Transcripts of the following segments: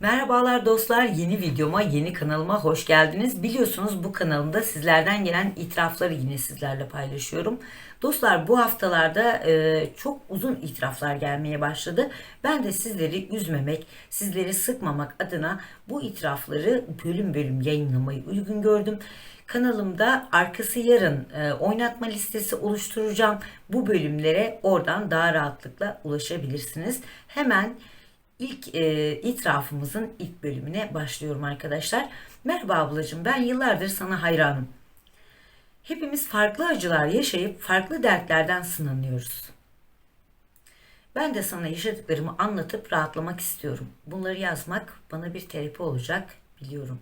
Merhabalar dostlar, yeni videoma, yeni kanalıma hoş geldiniz. Biliyorsunuz bu kanalımda sizlerden gelen itirafları yine sizlerle paylaşıyorum. Dostlar bu haftalarda e, çok uzun itiraflar gelmeye başladı. Ben de sizleri üzmemek, sizleri sıkmamak adına bu itirafları bölüm bölüm yayınlamayı uygun gördüm. Kanalımda arkası yarın e, oynatma listesi oluşturacağım. Bu bölümlere oradan daha rahatlıkla ulaşabilirsiniz. Hemen İlk e, itirafımızın ilk bölümüne başlıyorum arkadaşlar. Merhaba ablacığım ben yıllardır sana hayranım. Hepimiz farklı acılar yaşayıp farklı dertlerden sınanıyoruz. Ben de sana yaşadıklarımı anlatıp rahatlamak istiyorum. Bunları yazmak bana bir terapi olacak biliyorum.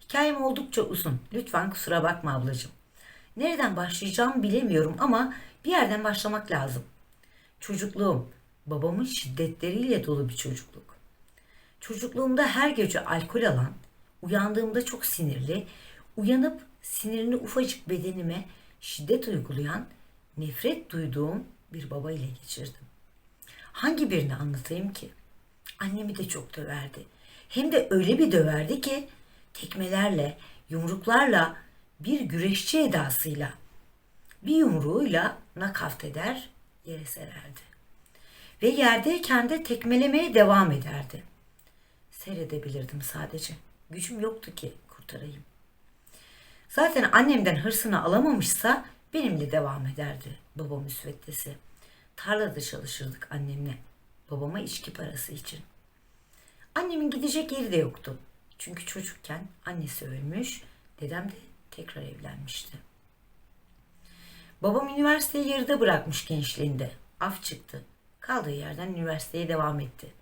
Hikayem oldukça uzun. Lütfen kusura bakma ablacığım. Nereden başlayacağımı bilemiyorum ama bir yerden başlamak lazım. Çocukluğum, babamın şiddetleriyle dolu bir çocukluk. Çocukluğumda her gece alkol alan, uyandığımda çok sinirli, uyanıp sinirini ufacık bedenime şiddet uygulayan, nefret duyduğum bir baba ile geçirdim. Hangi birini anlatayım ki? Annemi de çok döverdi. Hem de öyle bir döverdi ki tekmelerle, yumruklarla, bir güreşçi edasıyla, bir yumruğuyla nakavt eder, yere sererdi ve yerdeyken de tekmelemeye devam ederdi. Seyredebilirdim sadece. Gücüm yoktu ki kurtarayım. Zaten annemden hırsını alamamışsa benimle devam ederdi babam müsveddesi. Tarlada çalışırdık annemle. Babama içki parası için. Annemin gidecek yeri de yoktu. Çünkü çocukken annesi ölmüş, dedem de tekrar evlenmişti. Babam üniversiteyi yarıda bırakmış gençliğinde. Af çıktı. Kaldığı yerden üniversiteye devam etti.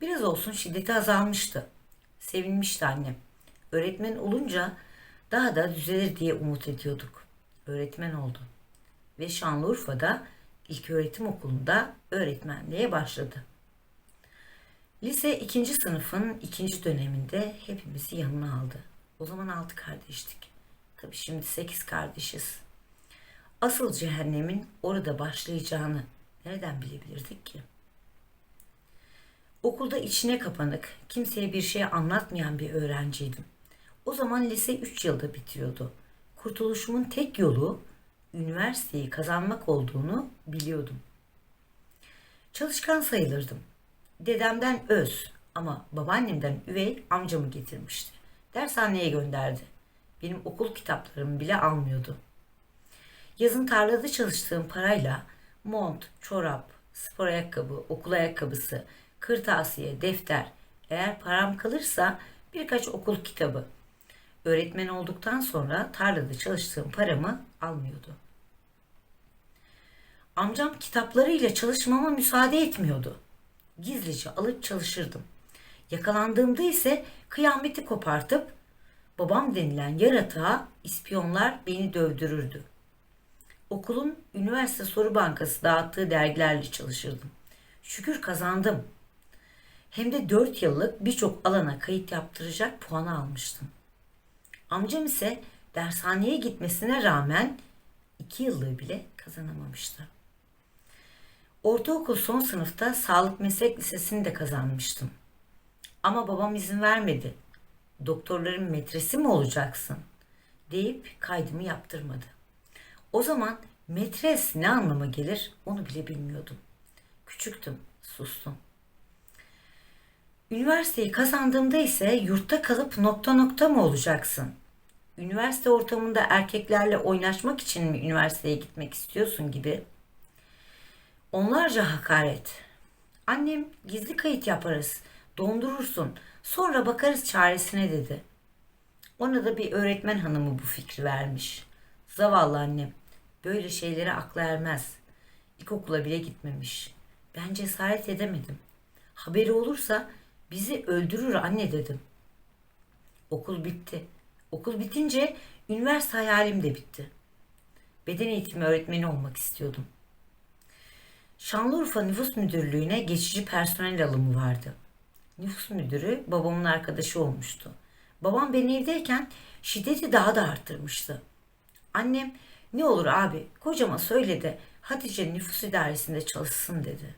Biraz olsun şiddeti azalmıştı. Sevinmişti annem. Öğretmen olunca daha da düzelir diye umut ediyorduk. Öğretmen oldu. Ve Şanlıurfa'da ilköğretim okulunda öğretmenliğe başladı. Lise ikinci sınıfın ikinci döneminde hepimizi yanına aldı. O zaman altı kardeştik. Tabii şimdi sekiz kardeşiz. Asıl cehennemin orada başlayacağını Nereden bilebilirdik ki? Okulda içine kapanık, kimseye bir şey anlatmayan bir öğrenciydim. O zaman lise 3 yılda bitiyordu. Kurtuluşumun tek yolu üniversiteyi kazanmak olduğunu biliyordum. Çalışkan sayılırdım. Dedemden öz ama babaannemden üvey amcamı getirmişti. Dershaneye gönderdi. Benim okul kitaplarımı bile almıyordu. Yazın tarlada çalıştığım parayla mont, çorap, spor ayakkabı, okul ayakkabısı, kırtasiye, defter, eğer param kalırsa birkaç okul kitabı. Öğretmen olduktan sonra tarlada çalıştığım paramı almıyordu. Amcam kitaplarıyla çalışmama müsaade etmiyordu. Gizlice alıp çalışırdım. Yakalandığımda ise kıyameti kopartıp babam denilen yaratığa ispiyonlar beni dövdürürdü okulun üniversite soru bankası dağıttığı dergilerle çalışırdım. Şükür kazandım. Hem de 4 yıllık birçok alana kayıt yaptıracak puanı almıştım. Amcam ise dershaneye gitmesine rağmen 2 yıllığı bile kazanamamıştı. Ortaokul son sınıfta sağlık meslek lisesini de kazanmıştım. Ama babam izin vermedi. Doktorların metresi mi olacaksın? deyip kaydımı yaptırmadı. O zaman metres ne anlama gelir onu bile bilmiyordum. Küçüktüm, sustum. Üniversiteyi kazandığımda ise yurtta kalıp nokta nokta mı olacaksın? Üniversite ortamında erkeklerle oynaşmak için mi üniversiteye gitmek istiyorsun gibi? Onlarca hakaret. Annem gizli kayıt yaparız, dondurursun, sonra bakarız çaresine dedi. Ona da bir öğretmen hanımı bu fikri vermiş. Zavallı annem. Böyle şeylere akla ermez. İlkokula bile gitmemiş. Ben cesaret edemedim. Haberi olursa bizi öldürür anne dedim. Okul bitti. Okul bitince üniversite hayalim de bitti. Beden eğitimi öğretmeni olmak istiyordum. Şanlıurfa Nüfus Müdürlüğü'ne geçici personel alımı vardı. Nüfus müdürü babamın arkadaşı olmuştu. Babam ben evdeyken şiddeti daha da arttırmıştı. Annem ne olur abi kocama söyle de Hatice nüfus idaresinde çalışsın dedi.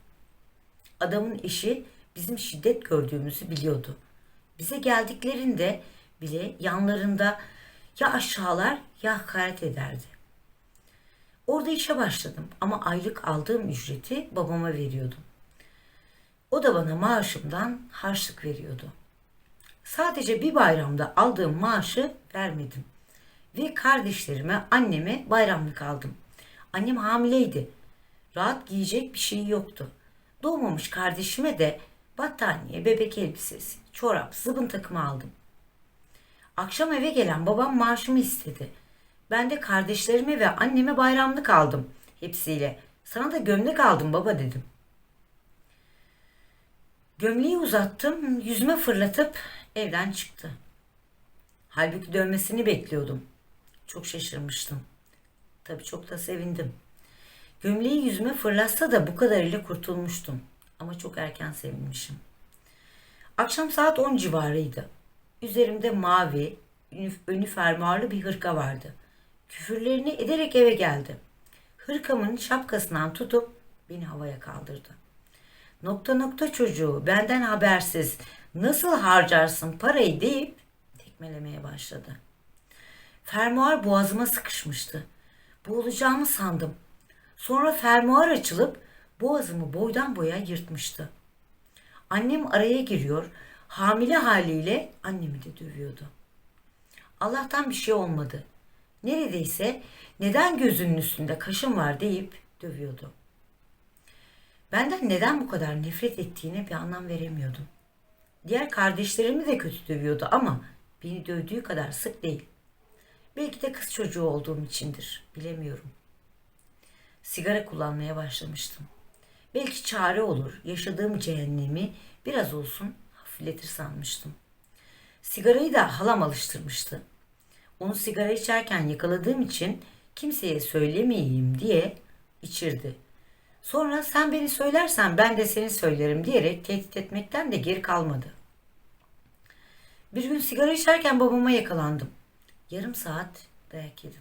Adamın işi bizim şiddet gördüğümüzü biliyordu. Bize geldiklerinde bile yanlarında ya aşağılar ya hakaret ederdi. Orada işe başladım ama aylık aldığım ücreti babama veriyordum. O da bana maaşımdan harçlık veriyordu. Sadece bir bayramda aldığım maaşı vermedim. Ve kardeşlerime, anneme bayramlık aldım. Annem hamileydi. Rahat giyecek bir şey yoktu. Doğmamış kardeşime de battaniye, bebek elbisesi, çorap, zıbın takımı aldım. Akşam eve gelen babam maaşımı istedi. Ben de kardeşlerime ve anneme bayramlık aldım hepsiyle. Sana da gömlek aldım baba dedim. Gömleği uzattım, yüzüme fırlatıp evden çıktı. Halbuki dönmesini bekliyordum. Çok şaşırmıştım. Tabii çok da sevindim. Gömleği yüzüme fırlatsa da bu kadarıyla kurtulmuştum. Ama çok erken sevinmişim. Akşam saat 10 civarıydı. Üzerimde mavi, önü fermuarlı bir hırka vardı. Küfürlerini ederek eve geldi. Hırkamın şapkasından tutup beni havaya kaldırdı. Nokta nokta çocuğu benden habersiz nasıl harcarsın parayı deyip tekmelemeye başladı. Fermuar boğazıma sıkışmıştı. Boğulacağımı sandım. Sonra fermuar açılıp boğazımı boydan boya yırtmıştı. Annem araya giriyor, hamile haliyle annemi de dövüyordu. Allah'tan bir şey olmadı. Neredeyse neden gözünün üstünde kaşın var deyip dövüyordu. Benden neden bu kadar nefret ettiğine bir anlam veremiyordum. Diğer kardeşlerimi de kötü dövüyordu ama beni dövdüğü kadar sık değil. Belki de kız çocuğu olduğum içindir, bilemiyorum. Sigara kullanmaya başlamıştım. Belki çare olur, yaşadığım cehennemi biraz olsun hafifletir sanmıştım. Sigarayı da halam alıştırmıştı. Onu sigara içerken yakaladığım için kimseye söylemeyeyim diye içirdi. Sonra sen beni söylersen ben de seni söylerim diyerek tehdit etmekten de geri kalmadı. Bir gün sigara içerken babama yakalandım. Yarım saat dayak yedim.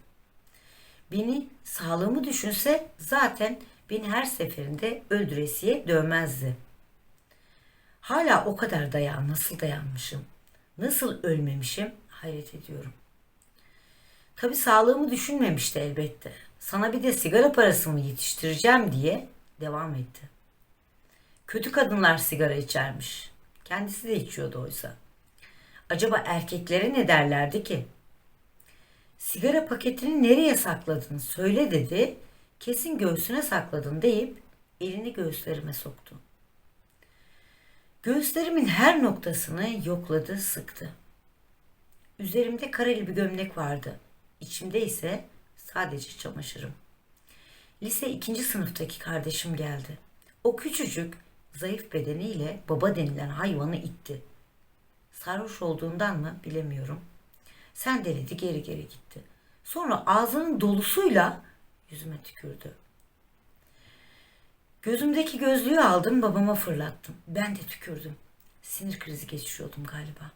Beni sağlığımı düşünse zaten beni her seferinde öldüresiye dövmezdi. Hala o kadar dayağa nasıl dayanmışım, nasıl ölmemişim hayret ediyorum. Tabi sağlığımı düşünmemişti elbette. Sana bir de sigara parası mı yetiştireceğim diye devam etti. Kötü kadınlar sigara içermiş. Kendisi de içiyordu oysa. Acaba erkeklere ne derlerdi ki? Sigara paketini nereye sakladın söyle dedi. Kesin göğsüne sakladın deyip elini göğüslerime soktu. Göğüslerimin her noktasını yokladı, sıktı. Üzerimde kareli bir gömlek vardı. İçimde ise sadece çamaşırım. Lise ikinci sınıftaki kardeşim geldi. O küçücük, zayıf bedeniyle baba denilen hayvanı itti. Sarhoş olduğundan mı bilemiyorum. Sen denedi geri geri gitti. Sonra ağzının dolusuyla yüzüme tükürdü. Gözümdeki gözlüğü aldım babama fırlattım. Ben de tükürdüm. Sinir krizi geçiriyordum galiba.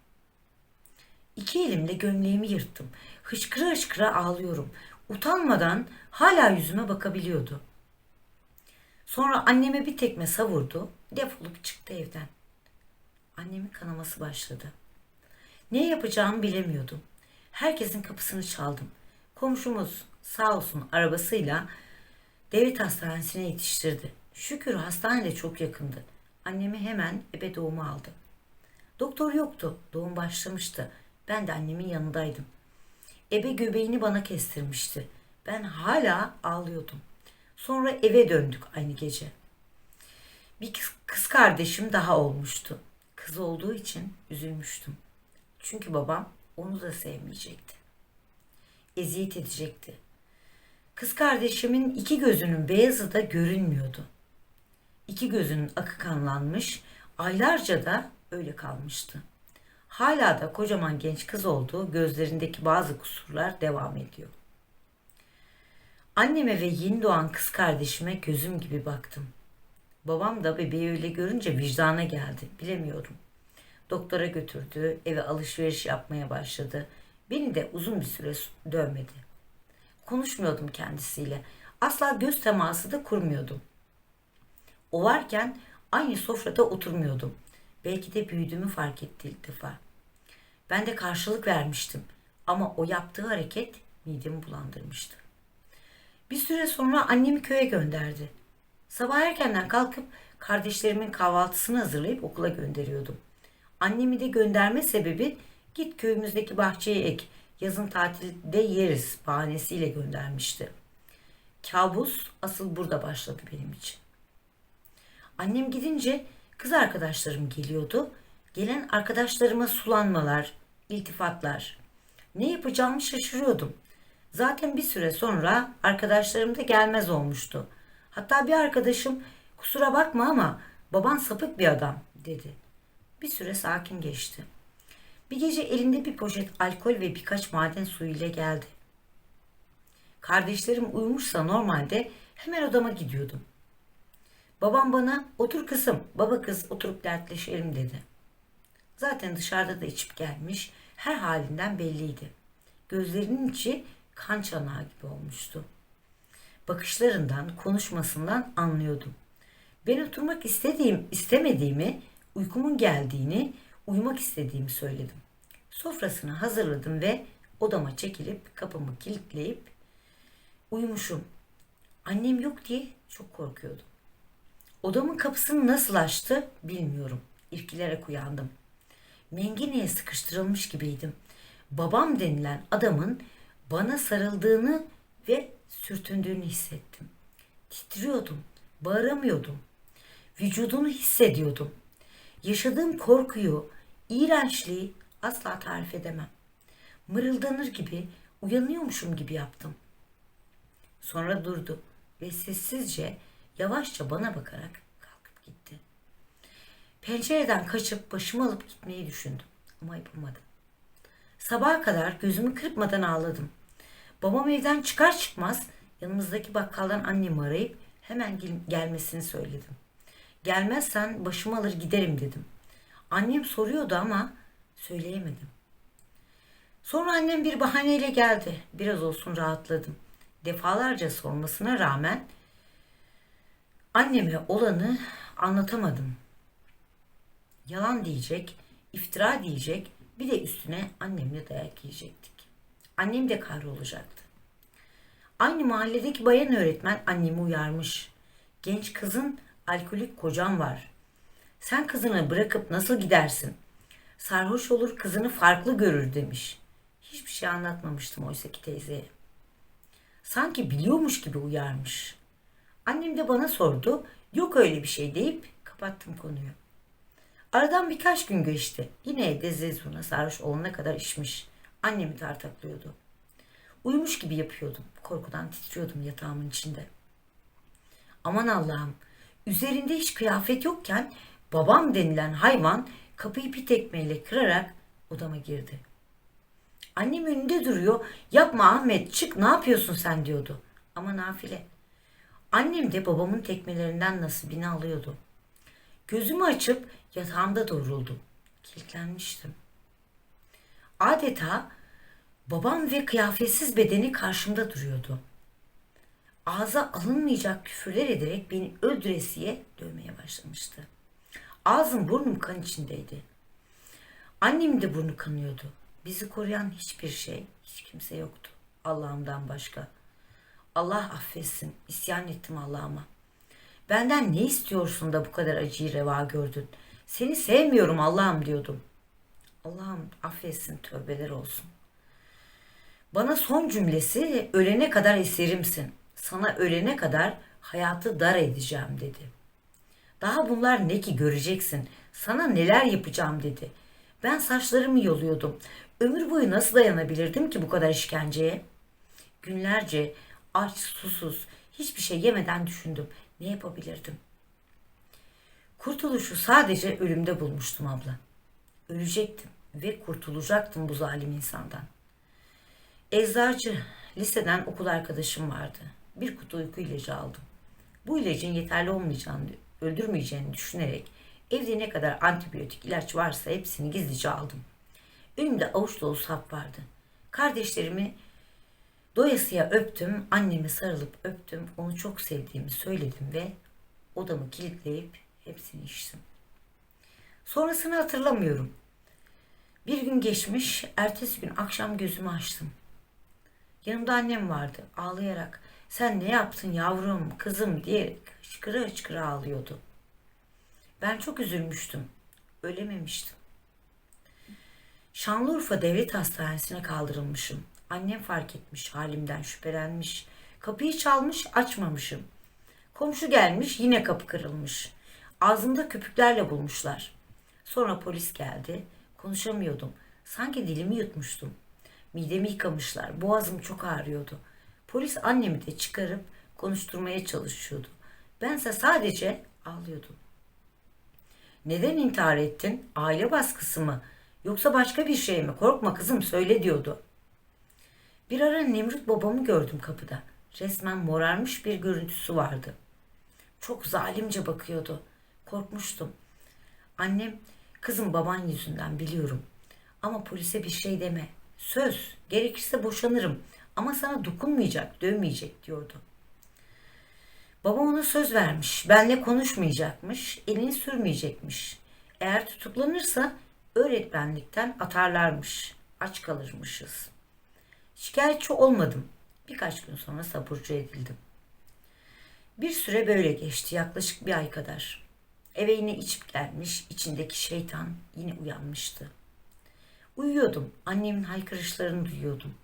İki elimle gömleğimi yırttım. Hışkıra hışkıra ağlıyorum. Utanmadan hala yüzüme bakabiliyordu. Sonra anneme bir tekme savurdu. Defolup çıktı evden. Annemin kanaması başladı. Ne yapacağımı bilemiyordum. Herkesin kapısını çaldım. Komşumuz sağ olsun arabasıyla devlet hastanesine yetiştirdi. Şükür hastane de çok yakındı. Annemi hemen ebe doğumu aldı. Doktor yoktu. Doğum başlamıştı. Ben de annemin yanındaydım. Ebe göbeğini bana kestirmişti. Ben hala ağlıyordum. Sonra eve döndük aynı gece. Bir kız- kardeşim daha olmuştu. Kız olduğu için üzülmüştüm. Çünkü babam onu da sevmeyecekti. Eziyet edecekti. Kız kardeşimin iki gözünün beyazı da görünmüyordu. İki gözünün akı kanlanmış, aylarca da öyle kalmıştı. Hala da kocaman genç kız olduğu gözlerindeki bazı kusurlar devam ediyor. Anneme ve yeni doğan kız kardeşime gözüm gibi baktım. Babam da bebeği öyle görünce vicdana geldi. Bilemiyorum. Doktora götürdü, eve alışveriş yapmaya başladı. Beni de uzun bir süre dövmedi. Konuşmuyordum kendisiyle. Asla göz teması da kurmuyordum. O varken aynı sofrada oturmuyordum. Belki de büyüdüğümü fark etti ilk defa. Ben de karşılık vermiştim ama o yaptığı hareket midemi bulandırmıştı. Bir süre sonra annemi köye gönderdi. Sabah erkenden kalkıp kardeşlerimin kahvaltısını hazırlayıp okula gönderiyordum. Annemi de gönderme sebebi git köyümüzdeki bahçeye ek, yazın tatilde yeriz bahanesiyle göndermişti. Kabus asıl burada başladı benim için. Annem gidince kız arkadaşlarım geliyordu. Gelen arkadaşlarıma sulanmalar, iltifatlar. Ne yapacağımı şaşırıyordum. Zaten bir süre sonra arkadaşlarım da gelmez olmuştu. Hatta bir arkadaşım kusura bakma ama baban sapık bir adam dedi. Bir süre sakin geçti. Bir gece elinde bir poşet alkol ve birkaç maden suyu ile geldi. Kardeşlerim uyumuşsa normalde hemen odama gidiyordum. Babam bana otur kızım, baba kız oturup dertleşelim dedi. Zaten dışarıda da içip gelmiş, her halinden belliydi. Gözlerinin içi kan çanağı gibi olmuştu. Bakışlarından, konuşmasından anlıyordum. Ben oturmak istediğim, istemediğimi, uykumun geldiğini, uyumak istediğimi söyledim. Sofrasını hazırladım ve odama çekilip kapımı kilitleyip uyumuşum. Annem yok diye çok korkuyordum. Odamın kapısını nasıl açtı bilmiyorum. İrkilerek uyandım. Mengeneye sıkıştırılmış gibiydim. Babam denilen adamın bana sarıldığını ve sürtündüğünü hissettim. Titriyordum, bağıramıyordum. Vücudunu hissediyordum. Yaşadığım korkuyu, iğrençliği asla tarif edemem. Mırıldanır gibi, uyanıyormuşum gibi yaptım. Sonra durdu ve sessizce, yavaşça bana bakarak kalkıp gitti. Pencereden kaçıp başımı alıp gitmeyi düşündüm ama yapamadım. Sabaha kadar gözümü kırpmadan ağladım. Babam evden çıkar çıkmaz yanımızdaki bakkaldan annemi arayıp hemen gel- gelmesini söyledim. Gelmezsen başımı alır giderim dedim. Annem soruyordu ama söyleyemedim. Sonra annem bir bahaneyle geldi. Biraz olsun rahatladım. Defalarca sormasına rağmen anneme olanı anlatamadım. Yalan diyecek, iftira diyecek, bir de üstüne annemle dayak yiyecektik. Annem de kahrolacaktı. Aynı mahalledeki bayan öğretmen annemi uyarmış. Genç kızın alkolik kocan var. Sen kızını bırakıp nasıl gidersin? Sarhoş olur kızını farklı görür demiş. Hiçbir şey anlatmamıştım oysaki teyzeye. Sanki biliyormuş gibi uyarmış. Annem de bana sordu. Yok öyle bir şey deyip kapattım konuyu. Aradan birkaç gün geçti. Yine evde Zezun'a sarhoş olana kadar içmiş. Annemi tartaklıyordu. Uyumuş gibi yapıyordum. Korkudan titriyordum yatağımın içinde. Aman Allah'ım. Üzerinde hiç kıyafet yokken babam denilen hayvan kapıyı bir tekmeyle kırarak odama girdi. Annem önünde duruyor. Yapma Ahmet çık ne yapıyorsun sen diyordu. Ama nafile. Annem de babamın tekmelerinden nasibini alıyordu. Gözümü açıp yatağımda doğruldum. Kilitlenmiştim. Adeta babam ve kıyafetsiz bedeni karşımda duruyordu. Ağza alınmayacak küfürler ederek beni öldüresiye dövmeye başlamıştı. Ağzım burnum kan içindeydi. Annemin de burnu kanıyordu. Bizi koruyan hiçbir şey, hiç kimse yoktu. Allah'ımdan başka. Allah affetsin. İsyan ettim Allah'ıma. Benden ne istiyorsun da bu kadar acıyı reva gördün? Seni sevmiyorum Allah'ım diyordum. Allah'ım affetsin tövbeler olsun. Bana son cümlesi ölene kadar esirimsin. Sana ölene kadar hayatı dar edeceğim dedi. Daha bunlar ne ki göreceksin. Sana neler yapacağım dedi. Ben saçlarımı yoluyordum. Ömür boyu nasıl dayanabilirdim ki bu kadar işkenceye? Günlerce aç, susuz, hiçbir şey yemeden düşündüm. Ne yapabilirdim? Kurtuluşu sadece ölümde bulmuştum abla. Ölecektim ve kurtulacaktım bu zalim insandan. Eczacı, liseden okul arkadaşım vardı. Bir kutu uyku ilacı aldım. Bu ilacın yeterli olmayacağını, öldürmeyeceğini düşünerek evde ne kadar antibiyotik ilaç varsa hepsini gizlice aldım. Önümde avuç dolusu hap vardı. Kardeşlerimi doyasıya öptüm, annemi sarılıp öptüm, onu çok sevdiğimi söyledim ve odamı kilitleyip hepsini içtim. Sonrasını hatırlamıyorum. Bir gün geçmiş, ertesi gün akşam gözümü açtım. Yanımda annem vardı, ağlayarak sen ne yaptın yavrum, kızım diyerek hıçkıra hıçkıra ağlıyordu. Ben çok üzülmüştüm, ölememiştim. Şanlıurfa Devlet Hastanesi'ne kaldırılmışım. Annem fark etmiş, halimden şüphelenmiş. Kapıyı çalmış, açmamışım. Komşu gelmiş, yine kapı kırılmış. Ağzımda köpüklerle bulmuşlar. Sonra polis geldi. Konuşamıyordum. Sanki dilimi yutmuştum. Midemi yıkamışlar. Boğazım çok ağrıyordu. Polis annemi de çıkarıp konuşturmaya çalışıyordu. Bense sadece ağlıyordum. Neden intihar ettin? Aile baskısı mı? Yoksa başka bir şey mi? Korkma kızım söyle diyordu. Bir ara Nemrut babamı gördüm kapıda. Resmen morarmış bir görüntüsü vardı. Çok zalimce bakıyordu. Korkmuştum. Annem, kızım baban yüzünden biliyorum. Ama polise bir şey deme. Söz, gerekirse boşanırım. Ama sana dokunmayacak, dövmeyecek diyordu. Babam ona söz vermiş. Benle konuşmayacakmış, elini sürmeyecekmiş. Eğer tutuklanırsa öğretmenlikten atarlarmış. Aç kalırmışız. Şikayetçi olmadım. Birkaç gün sonra taburcu edildim. Bir süre böyle geçti, yaklaşık bir ay kadar. Eve yine içip gelmiş, içindeki şeytan yine uyanmıştı. Uyuyordum, annemin haykırışlarını duyuyordum.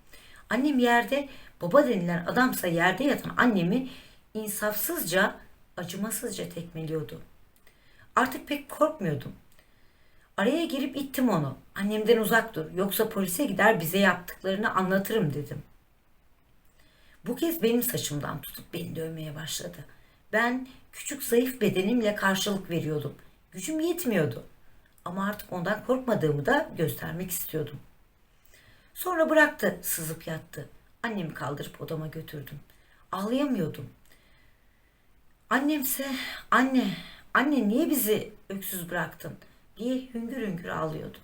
Annem yerde, baba denilen adamsa yerde yatan annemi insafsızca, acımasızca tekmeliyordu. Artık pek korkmuyordum. Araya girip ittim onu. Annemden uzak dur, yoksa polise gider bize yaptıklarını anlatırım dedim. Bu kez benim saçımdan tutup beni dövmeye başladı. Ben küçük zayıf bedenimle karşılık veriyordum. Gücüm yetmiyordu. Ama artık ondan korkmadığımı da göstermek istiyordum. Sonra bıraktı, sızıp yattı. Annemi kaldırıp odama götürdüm. Ağlayamıyordum. Annemse, anne, anne niye bizi öksüz bıraktın diye hüngür hüngür ağlıyordu.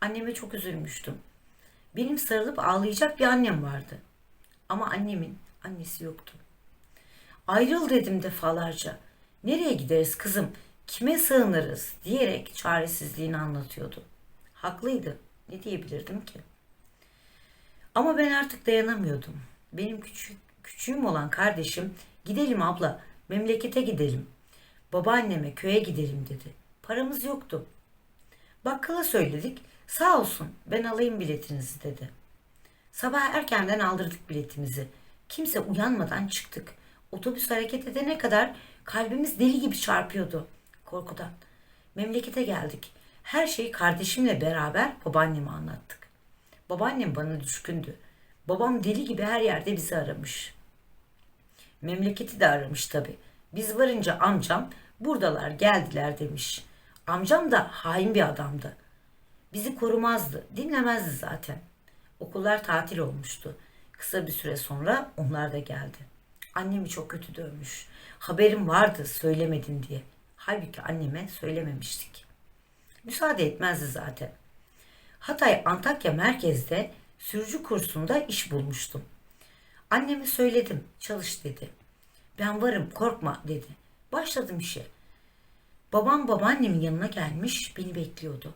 Anneme çok üzülmüştüm. Benim sarılıp ağlayacak bir annem vardı. Ama annemin annesi yoktu. Ayrıl dedim defalarca. Nereye gideriz kızım? Kime sığınırız? diyerek çaresizliğini anlatıyordu. Haklıydı. Ne diyebilirdim ki? Ama ben artık dayanamıyordum. Benim küçük, küçüğüm olan kardeşim gidelim abla memlekete gidelim. Babaanneme köye gidelim dedi. Paramız yoktu. Bakkala söyledik. Sağ olsun ben alayım biletinizi dedi. Sabah erkenden aldırdık biletimizi. Kimse uyanmadan çıktık. Otobüs hareket edene kadar kalbimiz deli gibi çarpıyordu korkudan. Memlekete geldik. Her şeyi kardeşimle beraber babaanneme anlattık. Babaannem bana düşkündü. Babam deli gibi her yerde bizi aramış. Memleketi de aramış tabi. Biz varınca amcam buradalar geldiler demiş. Amcam da hain bir adamdı. Bizi korumazdı, dinlemezdi zaten. Okullar tatil olmuştu. Kısa bir süre sonra onlar da geldi. Annemi çok kötü dövmüş. Haberim vardı söylemedin diye. Halbuki anneme söylememiştik. Müsaade etmezdi zaten. Hatay Antakya merkezde sürücü kursunda iş bulmuştum. Anneme söyledim, çalış dedi. Ben varım, korkma dedi. Başladım işe. Babam babaannemin yanına gelmiş, beni bekliyordu.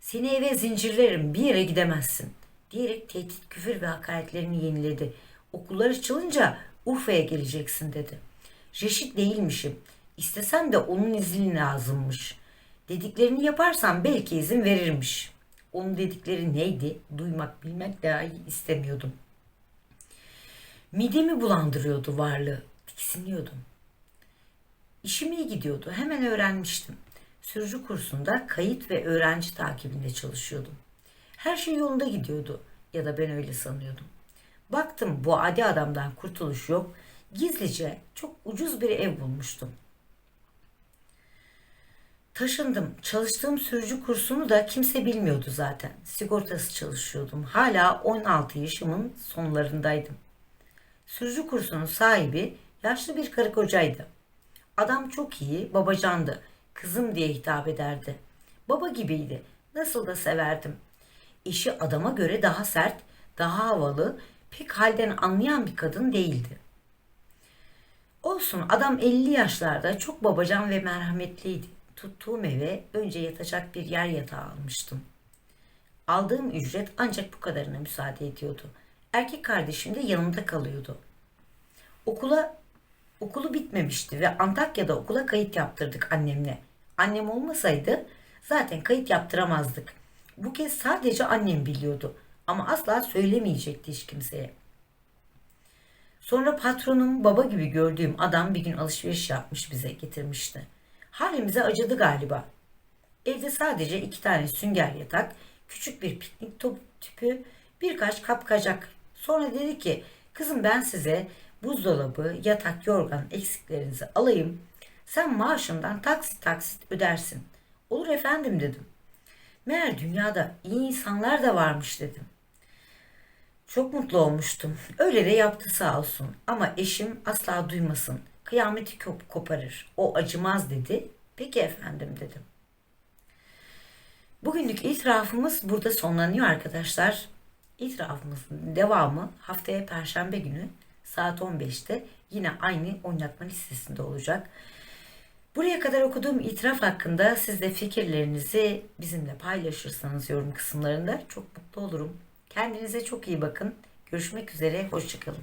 Seni eve zincirlerim, bir yere gidemezsin diyerek tehdit, küfür ve hakaretlerini yeniledi. Okullar açılınca Urfa'ya geleceksin dedi. Reşit değilmişim. İstesem de onun izni lazımmış. Dediklerini yaparsam belki izin verirmiş. Onun dedikleri neydi? Duymak, bilmek dahi istemiyordum. Midemi bulandırıyordu varlığı. Tiksiniyordum. İşim iyi gidiyordu. Hemen öğrenmiştim. Sürücü kursunda kayıt ve öğrenci takibinde çalışıyordum. Her şey yolunda gidiyordu ya da ben öyle sanıyordum. Baktım bu adi adamdan kurtuluş yok. Gizlice çok ucuz bir ev bulmuştum. Taşındım. Çalıştığım sürücü kursunu da kimse bilmiyordu zaten. Sigortası çalışıyordum. Hala 16 yaşımın sonlarındaydım. Sürücü kursunun sahibi yaşlı bir karı kocaydı. Adam çok iyi, babacandı. Kızım diye hitap ederdi. Baba gibiydi. Nasıl da severdim. Eşi adama göre daha sert, daha havalı, pek halden anlayan bir kadın değildi. Olsun adam 50 yaşlarda çok babacan ve merhametliydi. Tuttuğum eve önce yatacak bir yer yatağı almıştım. Aldığım ücret ancak bu kadarına müsaade ediyordu. Erkek kardeşim de yanımda kalıyordu. Okula okulu bitmemişti ve Antakya'da okula kayıt yaptırdık annemle. Annem olmasaydı zaten kayıt yaptıramazdık. Bu kez sadece annem biliyordu ama asla söylemeyecekti hiç kimseye. Sonra patronum baba gibi gördüğüm adam bir gün alışveriş yapmış bize getirmişti. Halimize acıdı galiba. Evde sadece iki tane sünger yatak, küçük bir piknik top tüpü, birkaç kapkacak. Sonra dedi ki, kızım ben size buzdolabı, yatak, yorgan eksiklerinizi alayım. Sen maaşından taksit taksit ödersin. Olur efendim dedim. Meğer dünyada iyi insanlar da varmış dedim. Çok mutlu olmuştum. Öyle de yaptı sağ olsun. Ama eşim asla duymasın. Kıyameti kop koparır. O acımaz dedi. Peki efendim dedim. Bugünlük itirafımız burada sonlanıyor arkadaşlar. İtirafımızın devamı haftaya Perşembe günü saat 15'te yine aynı oynatma listesinde olacak. Buraya kadar okuduğum itiraf hakkında siz de fikirlerinizi bizimle paylaşırsanız yorum kısımlarında çok mutlu olurum. Kendinize çok iyi bakın. Görüşmek üzere. Hoşçakalın.